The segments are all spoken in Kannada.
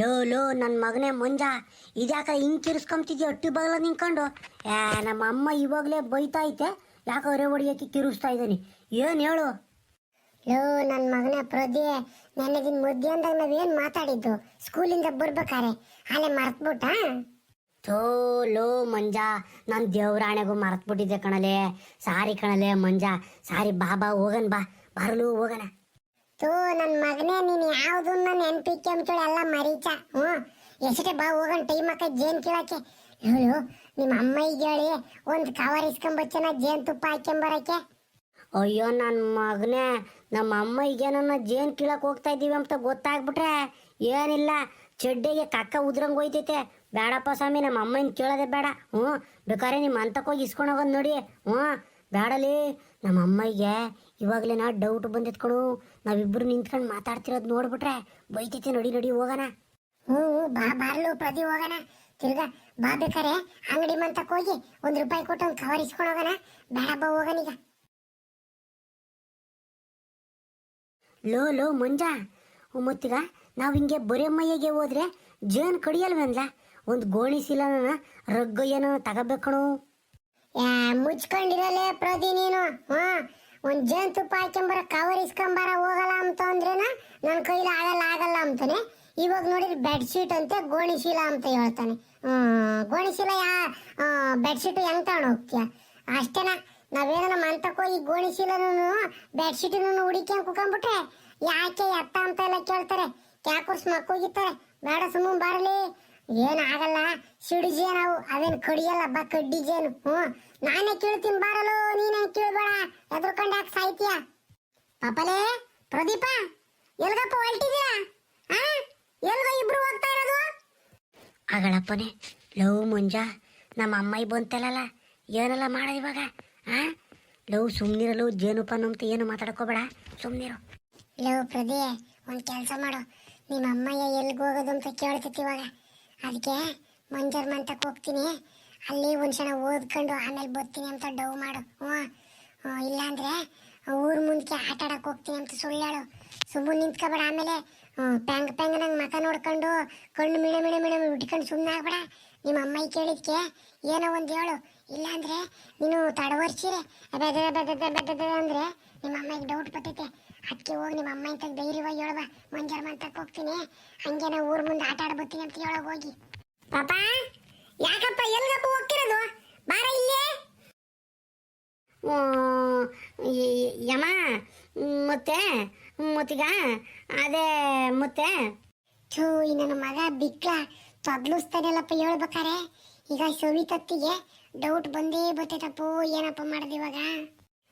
ಲೋ ಲೋ ನನ್ನ ಮಗನೇ ಮಂಜ. ಇದ್ಯಾಕ ಹಿಂಗ್ ಕಿರಿಸ್ಕೊಂತಿದ್ಯ ಹೊಟ್ಟಿ ಬಗಲ ನಿಂಕೊಂಡು ಏ ನಮ್ಮ ಅಮ್ಮ ಇವಾಗಲೇ ಬೈತಾ ಐತೆ. ಯಾಕೆ ಹೊರೆ ಹೊಡಿಯೋಕೆ ಕಿರಿಸ್ತಾ ಇದ್ದೀನಿ. ಏನು ಹೇಳು? ಲೋ ನನ್ನ ಮಗನ ಪ್ರದಿ ನನಗಿನ್ ಮಧ್ಯಾಹ್ನದಾಗ ನಾವೇನು ಮಾತಾಡಿದ್ದು? ಸ್ಕೂಲಿಂದ ಬರ್ಬೇಕಾರೆ. ಅಲ್ಲೇ ಮರ್ತ್ಬಿಟ್ಟ? ಥೋ ಲೋ ಮಂಜ. ನಾನು ದೇವ್ರಾಣೆಗೂ ಮರ್ತ್ಬಿಟ್ಟಿದ್ದೆ ಕಣಲೆ. ಸಾರಿ ಕಣಲೆ ಮಂಜ. ಸಾರಿ ಬಾ ಬಾ ಹೋಗನ್ ಬಾ. ಬರಲು ಹೋಗಣ ತೋ ನನ್ನ ಮಗನೇ ಯಾವುದು ನನ್ನ ನೆನ್ಪಿಕ್ಕೆ ಅಂತೇಳಿ ಎಲ್ಲ ಮರೀಚ. ಹ್ಞೂ, ಎಷ್ಟೇ ಬಾ ಹೋಗೋಣ ಟೈಮ್ ಹಾಕ ಜೇನ್ ಕೀಳಕ್ಕೆ ಹೇಳು ನಿಮ್ಮ ಅಮ್ಮಯ್ಗೆ ಹೇಳಿ, ಒಂದು ಕವರ್ ಇಸ್ಕೊಂಬಚ್ಚನ, ಜೇನ್ ತುಪ್ಪ ಹಾಕ್ಕೊಂಬರಕ್ಕೆ ಅಯ್ಯೋ ನನ್ನ ಮಗನೇ ನಮ್ಮ ಅಮ್ಮ ಈಗೇನೋ ಜೇನ್ ಕೀಳಕ್ಕೆ ಹೋಗ್ತಾ ಇದ್ದೀವಿ ಅಂತ ಗೊತ್ತಾಗ್ಬಿಟ್ರೆ ಏನಿಲ್ಲ. ಚಡ್ಡಿಗೆ ಕಕ್ಕ ಉದ್ರಂಗ್ ಹೋಯ್ತೈತೆ. ಬೇಡಪ್ಪ ಸ್ವಾಮಿ ನಮ್ಮ ಅಮ್ಮನ ಕೇಳೋದೇ ಬೇಡ. ಹ್ಞೂ ಬೇಕಾದ್ರೆ ನಿಮ್ಮ ಹೋಗಿ ಇಸ್ಕೊಂಡು ಹೋಗೋದು ನೋಡಿ. ಹ್ಞೂ ಬೇಡಲಿ ನಮ್ಮ ಅಮ್ಮಗೆ ಇವಾಗಲೇ ನಾ ಡೌಟ್ ಬಂದಿತ್ ಕಣು ನಾವಿಬ್ಬರು ನಿಂತ್ಕೊಂಡು ಮಾತಾಡ್ತಿರೋದು ನೋಡ್ಬಿಟ್ರೆ ಬೈತೈತೆ, ನಡಿ ನಡಿ, ಹೋಗೋಣ. ಹ್ಞೂ ಬಾ, ಬಾರ್ಲು ಪ್ರದಿ ಹೋಗೋಣ. ತಿರ್ಗ, ಬಾ ಬೇಕಾರೆ, ಅಂಗಡಿ ಮಂತಕ್ಕೆ ಹೋಗಿ ಒಂದು ರೂಪಾಯಿ ಕೊಟ್ಟು ಒಂದು ಕವರ್ ಇಸ್ಕೊಂಡು ಹೋಗೋಣ. ಬೇಡ ಬಾ, ಹೋಗೋಣ ಈಗ. ಲೋ ಲೋ, ಮಂಜ. ಮತ್ತೀಗ ನಾವು ಹಿಂಗೆ ಬೊರೆಮ್ಮಯ್ಯಗೆ ಹೋದ್ರೆ ಜೇನು ಕಡಿಯಲ್ವೇನ್ಲ? ಒಂದು ಗೋಣಿ ಸಿಲನ ಏನೋ ತಗೋಬೇಕಣು. ಮುಚ್ಕೊಂಡಿರಲೇ ಪ್ರತಿ ನೀನು? ಹಾ ಒಂದ್ ಜೇನುತುಪ್ಪ ತುಪ್ಪ ಹಾಕ್ಕೊಂಬರ ಕವರ್ ಇಸ್ಕೊಂಬರ ಹೋಗಲ್ಲ ಅಂತ ಅಂದ್ರೇನ ನನ್ ಕೈಲಿ ಆಗಲ್ಲ ಆಗಲ್ಲ ಅಂತಾನೆ? ಇವಾಗ ನೋಡಿದ್ರೆ ಬೆಡ್ಶೀಟ್ ಅಂತೆ, ಗೋಣಿಶೀಲ ಅಂತ ಹೇಳ್ತಾನೆ. ಗೋಣಿಶೀಲ ಗೋಣಿ ಶೀಲ ಯಾ ಬೆಡ್ಶೀಟ್ ಹೆಂಗ್ ತಗೊಂಡು ಹೋಗ್ತೀಯ? ಅಷ್ಟೇನಾ? ನಾವೇನ ಮಂತಕ್ಕೆ ಹೋಗಿ ಬೆಡ್ ಬೆಡ್ಶೀಟನ್ನು ಹುಡಿಕ್ಯಾಂಗ್ ಕುಕೊಂಡ್ಬಿಟ್ರೆ ಯಾಕೆ ಎತ್ತ ಅಂತ ಎಲ್ಲ ಕೇಳ್ತಾರೆ. ಕ್ಯಾಕುರ್ಸ್ ಮಕ್ಕೋಗಿತ್ತಾರೆ ಬೇಡ ಸುಮ್ಮ ಬರಲಿ. ಏನಾಗಲ್ಲ ಆಗಲ್ಲ. ಸಿಡಿಜೇನವು ಅವೇನ್ ಕಡಿಯಲ್ಲ ಬಾ ಕಡ್ಡಿಜೇನು ಹ್ಞೂ. ನಾನೇ ಕೇಳ್ತೀನಿ ಬಾರಲು, ನೀನೇ ಕೇಳ್ಬೇಡ. ಎದ್ರಕೊಂಡು ಯಾಕೆ ಸಾಯ್ತೀಯ? ಪಾಪಲೇ, ಪ್ರದೀಪ, ಎಲ್ಗಪ್ಪ ಹೊಲ್ಟಿದ್ದೀರಾ? ಆ? ಎಲ್ಗ ಇಬ್ರು ಹೋಗ್ತಾ ಇರೋದು? ಅಗಳಪ್ಪನೇ ಲವ್ ಮುಂಜಾ, ನಮ್ಮ ಅಮ್ಮಾಯಿ ಬಂತಲ್ಲ ಏನೆಲ್ಲ ಮಾಡೋದು ಇವಾಗ? ಆ? ಲವ್ ಸುಮ್ಮನಿರಲು ಜೇನುಪ್ಪ ಅಂತ ಏನು ಮಾತಾಡ್ಕೋಬೇಡ. ಸುಮ್ಮನಿರು ಲವ್ ಪ್ರದೇ, ಒಂದು ಕೆಲಸ ಮಾಡು. ನಿಮ್ಮ ಅಮ್ಮಯ್ಯ ಎಲ್ಗೆ ಹೋಗೋದು ಅಂತ ಕೇಳ್ತೈತಿ ಇವಾಗ. ಅದಕ್ಕೆ ಮಂಜರ್ ಮಂತಕ್ಕೆ ಹೋಗ್ತೀನಿ. ಅಲ್ಲಿ ಒಂದು ಕ್ಷಣ ಓದ್ಕೊಂಡು ಆಮೇಲೆ ಬರ್ತೀನಿ ಅಂತ ಡವ್ ಮಾಡು. ಹ್ಞೂ. ಇಲ್ಲಾಂದ್ರೆ ಊರ ಮುಂದಕ್ಕೆ ಆಟ ಆಡಕ್ಕೆ ಹೋಗ್ತೀನಿ ಅಂತ ಸುಳ್ಳಾಳು. ಸುಮ್ಮನೆ ನಿಂತ್ಕೊಬೇಡ. ಆಮೇಲೆ ಪ್ಯಾಂಗ್ ಪ್ಯಾಂಗ್ ನಂಗೆ ಮಕ ನೋಡ್ಕೊಂಡು ಕಣ್ಣು ಮಿಣ ಮಿಣ ಮಿಣ ಉಟ್ಕೊಂಡು ಸುಮ್ಮನೆ ಆಗ್ಬೇಡ. ನಿಮ್ಮ ಅಮ್ಮಾಯಿ ಕೇಳಿದ್ಕೆ ಏನೋ ಒಂದು ಹೇಳು. ಇಲ್ಲಾಂದ್ರೆ ನೀನು ತಡವರ್ಸಿರೆ. ಬೆದ ಬೆದ ಬೆದ ಅಂದರೆ ನಿಮ್ಮ ಅಮ್ಮಗೆ ಡೌಟ್ ಬರ್ತೈತೆ ಅದಕ್ಕೆ ಹೋಗಿ ನಿಮ್ಮ ಅಮ್ಮ ಇಂತ ಧೈರ್ಯವ ಹೇಳುವ ಮಂಜಾರ ಮಂತಕ್ಕೆ ಹೋಗ್ತೀನಿ. ಹಂಗೆ ನಾವು ಊರ್ ಮುಂದೆ ಆಟ ಆಡ್ಬತ್ತೀನಿ ಅಂತ ಹೇಳೋಗಿ ಹೋಗಿ. ಪಾಪ, ಯಾಕಪ್ಪ ಎಲ್ಗಪ್ಪ ಹೋಗ್ತಿರೋದು? ಬಾರ ಇಲ್ಲೇ? ಓ ಯಮ, ಮತ್ತೆ, ಮತ್ತೀಗ, ಅದೇ ಮತ್ತೆ. ಥೂ ನನ್ನ ಮಗ ಬಿಗ್ಲ ತಗ್ಲಿಸ್ತಾನಲ್ಲಪ್ಪ ಹೇಳ್ಬೇಕಾರೆ. ಈಗ ಸವಿತತ್ತಿಗೆ ಡೌಟ್ ಬಂದೇ ಬರ್ತೈತಪ್ಪ, ಏನಪ್ಪ ಮಾಡೋದು ಇವಾಗ?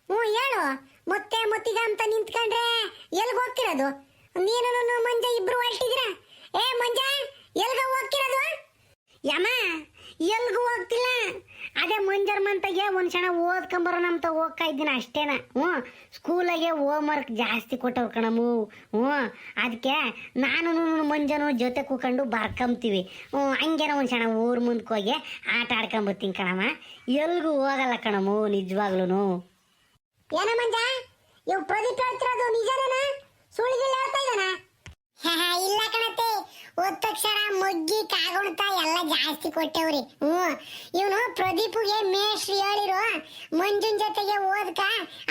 ಹ್ಞೂ, ಹೇಳು. ಮತ್ತೆ ಮುತ್ತಿಗ ಅಂತ ನಿಂತ್ಕೊಂಡ್ರೆ ಎಲ್ಗೆ ಹೋಗ್ತಿರೋದು? ನೀನು ಮಂಜ ಇಬ್ರು ಹೊರಟಿದ್ರ ಏ, ಮಂಜ, ಎಲ್ಗ ಹೋಗ್ತಿರೋದು? ಯಮ, ಎಲ್ಗೂ ಹೋಗ್ತಿಲ್ಲ. ಅದೇ ಮಂಜರ್ ಮಂತಾಗೆ ಒಂದು ಕ್ಷಣ ಓದ್ಕೊಂಬರೋ ನಮ್ತ ಹೋಗ್ತಾ ಇದ್ದೀನಿ ಅಷ್ಟೇನ. ಹ್ಞೂ, ಸ್ಕೂಲಾಗೆ ಹೋಮ್ ವರ್ಕ್ ಜಾಸ್ತಿ ಕೊಟ್ಟವ್ರು ಕಣಮು ಹ್ಞೂ ಅದಕ್ಕೆ ನಾನು ಮಂಜನು ಜೊತೆ ಕೂಕೊಂಡು ಬರ್ಕೊಂತೀವಿ ಹ್ಞೂ, ಹಂಗೇನ ಒಂದು ಕ್ಷಣ ಊರ್ ಮುಂದಕ್ಕೆ ಹೋಗಿ ಆಟ ಆಡ್ಕೊಂಬರ್ತೀನಿ ಕಣಮ್ಮ. ಎಲ್ಗೂ ಹೋಗಲ್ಲ ಕಣಮು ನಿಜವಾಗ್ಲೂ ಏನ ಮಂಜ ಇವ್ ಪ್ರದೀಪ್ ಹೇಳ್ತಿರೋದು ನಿಜನೇನಾ? ಸುಳ್ಳಿಗಿಲ್ಲ ಹೇಳ್ತಾ ಇದ್ದಾನ? ಇಲ್ಲ ಕಣತೆ ಹೋದ ತಕ್ಷಣ ಮೊಗ್ಗಿ ಎಲ್ಲ ಜಾಸ್ತಿ ಕೊಟ್ಟವ್ರಿ. ಹ್ಞೂ. ಇವನು ಪ್ರದೀಪ್ಗೆ ಮೇಷ್ಟ್ರು ಹೇಳಿರು, ಮಂಜುನ್ ಜೊತೆಗೆ ಓದ್ಕ,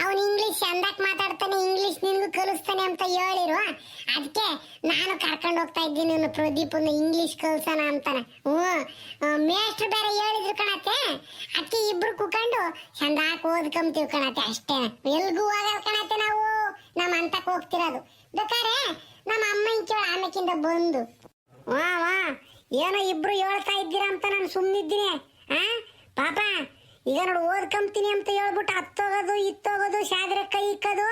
ಅವನು ಇಂಗ್ಲಿಷ್ ಚಂದಕ್ ಮಾತಾಡ್ತಾನೆ ಇಂಗ್ಲಿಷ್ ನಿನ್ಗೂ ಕಲಿಸ್ತಾನೆ ಅಂತ ಹೇಳಿರು. ಅದಕ್ಕೆ ನಾನು ಕರ್ಕೊಂಡು ಹೋಗ್ತಾ ಇದ್ದೀನಿ ಇವನು ಪ್ರದೀಪನ ಇಂಗ್ಲಿಷ್ ಕಲ್ಸೋಣ ಅಂತಾನೆ. ಹ್ಞೂ. ಮೇಷ್ಟ್ರು ಬೇರೆ ಹೇಳಿದ್ರು ಕಣತ್ತೆ ಅಕ್ಕಿ ಇಬ್ರು ಕುಕೊಂಡು ಚಂದಾಕ್ ಓದ್ಕೊಂತೀವಿ ಕಣತ್ತೆ ಅಷ್ಟೇ. ಎಲ್ಗೂ ಹೋಗಲ್ಲ ಕಣತ್ತೆ ನಾವು. ನಮ್ಮ ಅಂತಕ್ಕೆ ಹೋಗ್ತಿರೋದು. ಬೇಕಾರೆ ನಮ್ಮ ಅಮ್ಮ ಕೇಳ, ಆಮೇಕಿಂದ ಬಂದು. ವಾ ವಾ. ಏನೋ ಇಬ್ರು ಹೇಳ್ತಾ ಇದ್ದೀರಾ ಅಂತ ನಾನು ಸುಮ್ಮನಿದ್ದೀನಿ ಹಾ ಪಾಪ, ಈಗ ನೋಡು ಓದ್ಕೊಂತೀನಿ ಅಂತ ಹೇಳ್ಬಿಟ್ಟು ಹತ್ತೋಗೋದು, ಇತ್ತೋಗೋದು, ಶಾದ್ರೆ ಕೈ ಇಕ್ಕೋದು,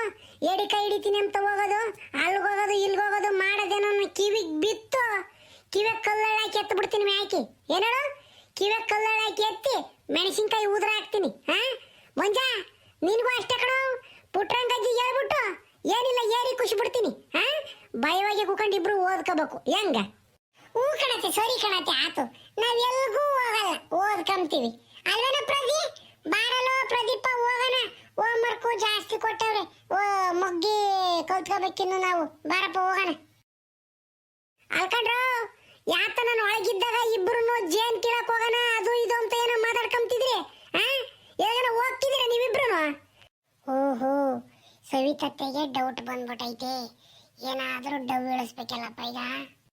ಎಡಿ ಕೈ ಹಿಡಿತೀನಿ ಅಂತ ಹೋಗೋದು, ಅಲ್ಗೋಗೋದು, ಇಲ್ಗೋಗೋದು ಮಾಡೋದೇನೋ ಕಿವಿಗೆ ಬಿತ್ತು. ಕಿವೆ ಹಾಕಿ ಎತ್ತು ಬಿಡ್ತೀನಿ ಮ್ಯಾಕಿ. ಏನೇಳು? ಕಿವೆ ಹಾಕಿ ಎತ್ತಿ ಮೆಣಸಿನ್ಕಾಯಿ ಉದ್ರ ಹಾಕ್ತೀನಿ ಹಾ ಮಂಜ, ನಿನಗೂ ಅಷ್ಟೇ ಕಣೋ. ಪುಟ್ರಂಗಜ್ಜಿ ಹೇಳ್ಬಿಟ್ಟು, ಏನಿಲ್ಲ, ಏರಿ ಖುಷಿ ಬಿಡ್ತೀನಿ ಹಾ ಭಯವಾಗಿ ಕುಕೊಂಡು ಇಬ್ರು ಓದ್ಕೋಬೇಕು. ಹೆಂಗ? ಹೂ ಕಣತೆ, ಸರಿ ಕಣತೆ, ಆತು. ನಾವ್ ಎಲ್ಗೂ ಹೋಗಲ್ಲ, ಓದ್ಕೊಂತೀವಿ. ಅಲ್ವೇನ ಪ್ರದಿ ಬಾರಲ್ಲೋ ಪ್ರದೀಪ, ಹೋಗೋಣ. ಹೋಮ್ವರ್ಕು ಜಾಸ್ತಿ ಕೊಟ್ಟವ್ರೆ. ಓ, ಮೊಗ್ಗಿ ಕಲ್ತ್ಕೋಬೇಕಿನ್ನು ನಾವು. ಬಾರಪ್ಪ, ಹೋಗೋಣ. ಅಲ್ಕಂಡ್ರು, ಯಾತ ನಾನು ಒಳಗಿದ್ದಾಗ ಇಬ್ರು ಜೇನ್ ಕೀಳಕ್ ಹೋಗೋಣ, ಅದು ಇದು ಅಂತ ಏನೋ ಮಾತಾಡ್ಕೊಂತಿದ್ರಿ, ಆ? ಏನೋ ಹೋಗ್ತಿದ್ದೀರ ನೀವಿಬ್ರು ಓಹೋ ಸವಿತತ್ತೆಗೆ ಡೌಟ್ ಬಂದ್ಬಿಟ್ಟೈತೆ ಏನಾದರೂ ಡವ್ ಇಳಿಸ್ಬೇಕಲ್ಲಪ್ಪ ಈಗ.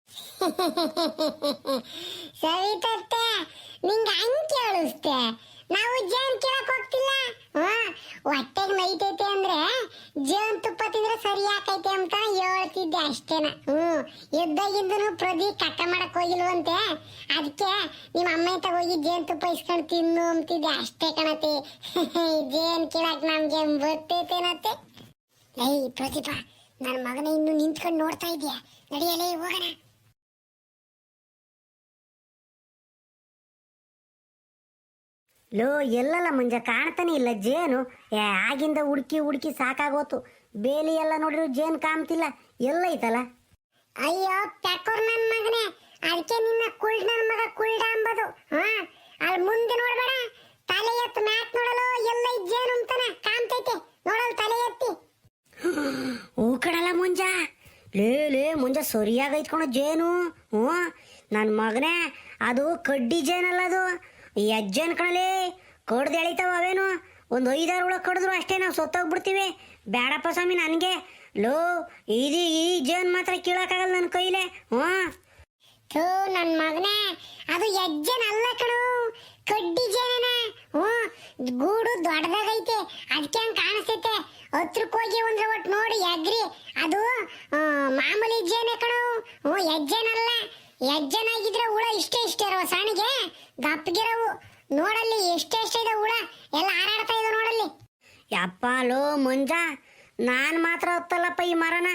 ಸವಿತತ್ತೆ ನಿಂಗೆ ಹಂಗೆ ಕೇಳಿಸ್ತೆ. ನಾವು ಜೇನ್ ಕೇಳಕ್ ಹೋಗ್ತಿಲ್ಲ? ಹೊಟ್ಟೆಗೆ ನೈತೈತೆ ಅಂದ್ರೆ ಜೇನ್ ತುಪ್ಪ ತಿಂದ್ರೆ ಸರಿ ಆಕೈತೆ ಅಂತ ಹೇಳ್ತಿದ್ದೆ ಅಷ್ಟೇನ. ಹ್ಮ್ ಎದ್ದಾಗಿದ್ದನು ಪ್ರದಿ ಕಟ್ಟ ಮಾಡಕ್ ಹೋಗಿಲ್ವಂತೆ. ಅದಕ್ಕೆ ನಿಮ್ಮ ಅಮ್ಮ ತಗ ಹೋಗಿ ಜೇನ್ ತುಪ್ಪ ಇಸ್ಕೊಂಡು ತಿನ್ನು ಅಂತಿದ್ದೆ ಅಷ್ಟೇ ಕಣತಿ. ಜೇನ್ ಕೇಳಕ್ ನಮ್ಗೆ ಬರ್ತೈತೇನತ್ತೆ ಏಯ್ ಪ್ರತಿಭಾ ನನ್ನ ಮಗನ ಇನ್ನು ನಿಂತ್ಕೊಂಡು ನೋಡ್ತಾ ಇದೆಯಾ? ನಡೆಯಲೇ, ಹೋಗೋಣ. ಲೋ ಎಲ್ಲಲ್ಲ ಮುಂಜ ಕಾಣ್ತಾನೆ ಇಲ್ಲ ಜೇನು. ಏ ಆಗಿಂದ ಹುಡುಕಿ ಹುಡುಕಿ ಸಾಕಾಗೋತು. ಬೇಲಿ ಎಲ್ಲ ನೋಡಿದ್ರು ಜೇನು ಕಾಣ್ತಿಲ್ಲ. ಎಲ್ಲೈತಲ್ಲ ಅಯ್ಯೋ ಪ್ಯಾಕೋರ್ ನನ್ನ ಮಗನೇ. ಅದಕ್ಕೆ ನಿನ್ನ ಕುಳ್ ನನ್ನ ಮಗ ಕುಳ್ಳ ಅಂಬದು. ಹಾ ಅಲ್ಲಿ ಮುಂದೆ ನೋಡಬೇಡ. ತಲೆ ಎತ್ತು ಮ್ಯಾಕ್ ನೋಡಲು ಎಲ್ಲ ಜೇನು ಅಂತಾನೆ. ಕಾಣ್ತೈತೆ. ನೋಡಲ್ ತಲೆ ಎತ್ತಿ. ಹೂ ಮುಂಜಾ ಮುಂಜ. ಲೇ ಲೇ ಮುಂಜ ಸರಿಯಾಗಿ ಐತ್ಕೊಂಡು ಜೇನು. ಹ್ಞೂ ನನ್ನ ಮಗನೇ. ಅದು ಕಡ್ಡಿ ಜೇನಲ್ಲ ಅದು. ಎಜ್ಜೇನ್ ಕಣಲೇ, ಕಡ್ದು ಎಳಿತಾವ ಅವೇನು? ಒಂದು ಐದಾರು ಹುಳ ಕಡಿದ್ರು ಅಷ್ಟೇ ನಾವು ಸೊತ್ತೋಗ್ಬಿಡ್ತೀವಿ. ಬೇಡಪ್ಪ ಸ್ವಾಮಿ ನನಗೆ. ಲೋ ಇದು ಈ ಜೇನ್ ಮಾತ್ರ ಕೀಳಕ್ಕಾಗಲ್ಲ ನನ್ನ ಕೈಲೇ. ಹ್ಞೂ. ಥೂ ನನ್ನ ಮಗನೇ, ಅದು ಯಜ್ಜನ್ ಅಲ್ಲ ಕಣು. ಕಡ್ಡಿ ಜೇನ ಹ್ಞೂ. ಗೂಡು ದೊಡ್ಡದಾಗೈತೆ. ಅದಕ್ಕೆ ಹಂಗೆ ಕಾಣಿಸ್ತೈತೆ. ಹತ್ರಕ್ಕೆ ಹೋಗಿ ಒಂದ್ರ ಒಟ್ಟು ನೋಡಿ ಎಗ್ರಿ. ಅದು ಮಾಮೂಲಿ ಜೇನೆ ಕಣು. ಹ್ಞೂ, ಯಜ್ಜನಲ್ಲ. ಯಜ್ಜನಾಗಿದ್ರೆ ಹುಳ ಇಷ್ಟೇ ಇಷ್ಟೇ ಇರೋ ಸಣ್ಣಗೆ ದಪ್ಪಗಿರವು ನೋಡಲ್ಲಿ ಎಷ್ಟೆಷ್ಟಿದೆ ಹುಳ, ಎಲ್ಲ ಹಾರಾಡ್ತಾ ಇದೆ ನೋಡಲ್ಲಿ. ಯಪ್ಪ ಲೋ ಮುಂಜ, ನಾನು ಮಾತ್ರ ಹತ್ತಲ್ಲಪ್ಪ ಈ ಮರನ.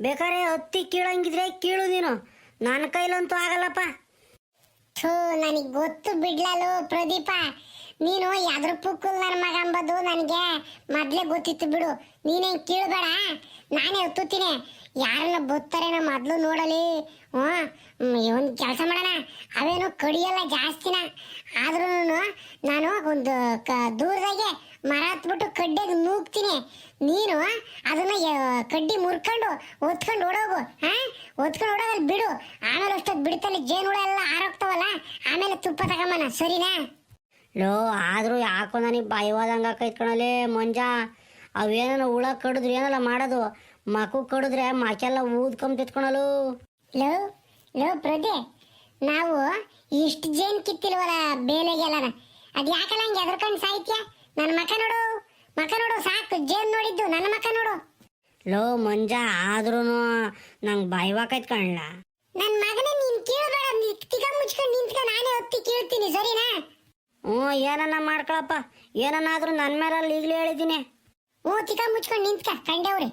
ಬೇಕಾರೆ ಹತ್ತಿ ಕೀಳಂಗಿದ್ರೆ ಕೀಳು ನೀನು. ನನ್ನ ಕೈಲಂತೂ ಆಗಲ್ಲಪ್ಪ. ಥೂ, ನನಗೆ ಗೊತ್ತು ಬಿಡ್ಲಲ್ಲೋ ಪ್ರದೀಪ. ನೀನು ಯಾವ್ದ್ರ ಪುಕ್ಕಲ್ ನನ್ನ ಮಗ ಅಂಬದು ನನಗೆ ಮೊದ್ಲೇ ಗೊತ್ತಿತ್ತು ಬಿಡು. ನೀನೇ ಕೇಳಬೇಡ? ನಾನೇ ಒತ್ತುತ್ತೀನಿ. ಯಾರನ್ನ ಬತ್ತಾರೇನೋ ಮೊದ್ಲು ನೋಡಲಿ. ಹ್ಞೂ? ಒಂದು ಕೆಲಸ ಮಾಡೋಣ. ಅವೇನು ಕಡಿಯಲ್ಲ ಜಾಸ್ತಿನ. ಆದ್ರೂ ನಾನು ಒಂದು ಕ, ದೂರದಾಗೆ ಮರ ಹತ್ಬಿಟ್ಟು ಕಡ್ಡಿಗೆ ನೂಗ್ತೀನಿ. ನೀನು ಅದನ್ನ ಕಡ್ಡಿ ಮುರ್ಕೊಂಡು ಒತ್ಕೊಂಡು ಓಡೋಗು. ಹಾ? ಒತ್ಕೊಂಡು ಓಡೋಗಲ್ಲಿ ಬಿಡು. ಆಮೇಲೆ ಅಷ್ಟೊತ್ತು ಬಿಡ್ತಲ್ಲಿ ಜೇನುಹುಳ ಎಲ್ಲ ಆರೋಗ್ತಾವಲ್ಲ ಆಮೇಲೆ ತುಪ್ಪ ತಗೊಂಬನ. ಸರಿನಾ? ಲೋ ಆದರೂ ಯಾಕೋ ನನಗೆ ಭಯವಾದಂಗೆ ಕಣಲಿ ಮಂಜ. ಅವೇನ ಹುಳ ಕಡಿದ್ರೆ ಏನಲ್ಲ ಮಾಡೋದು. ಮಕು ಕಡಿದ್ರೆ ಮಕೆಲ್ಲ ಊದ್ಕೊಂಬಿತ್ಕೊಳಲು ಲೋ ಲೋ ಪ್ರಜೆ ನಾವು ಇಷ್ಟು ಜೇನ್ ಕಿತ್ತಿಲ್ವಲ್ಲ ಬೇಲೆಗೆಲ್ಲ ಅದು ಯಾಕಲ್ಲ ಹಂಗೆ ಎದ್ರಕೊಂಡು ಸಾಹಿತ್ಯ? ನನ್ನ ಮಕ ನೋಡು ಮಕ ನೋಡು ಸಾಕು ಜೇನ್ ನೋಡಿದ್ದು ನನ್ನ ಮಕ ನೋಡು. ಲೋ ಮಂಜ ಆದ್ರೂ ನಂಗೆ ಭಯವಾಕೈತ್ ಕಣ್ಣ ನನ್ನ ಮಗನೇ ನೀನು ಕೇಳಬೇಡ ತಿಗ ಮುಚ್ಕೊಂಡು ನಿಂತ್ಕೊಂಡು ನಾನೇ ಹೊತ್ತಿ ಕೇಳ್ತೀನಿ ಸರಿನಾ? ಹ್ಞೂ ಏನನ್ನ ಮಾಡ್ಕೊಳಪ್ಪ? ಏನನ್ನಾದ್ರೂ ನನ್ನ ಮೇಲೆ ಈಗಲೇ ಹೇಳಿದ್ದೀನಿ. ಹ್ಞೂ ಚಿಕ್ಕ ಮುಚ್ಕೊಂಡು ನಿಂತ್ಕ ಕಂಡವ್ರೆ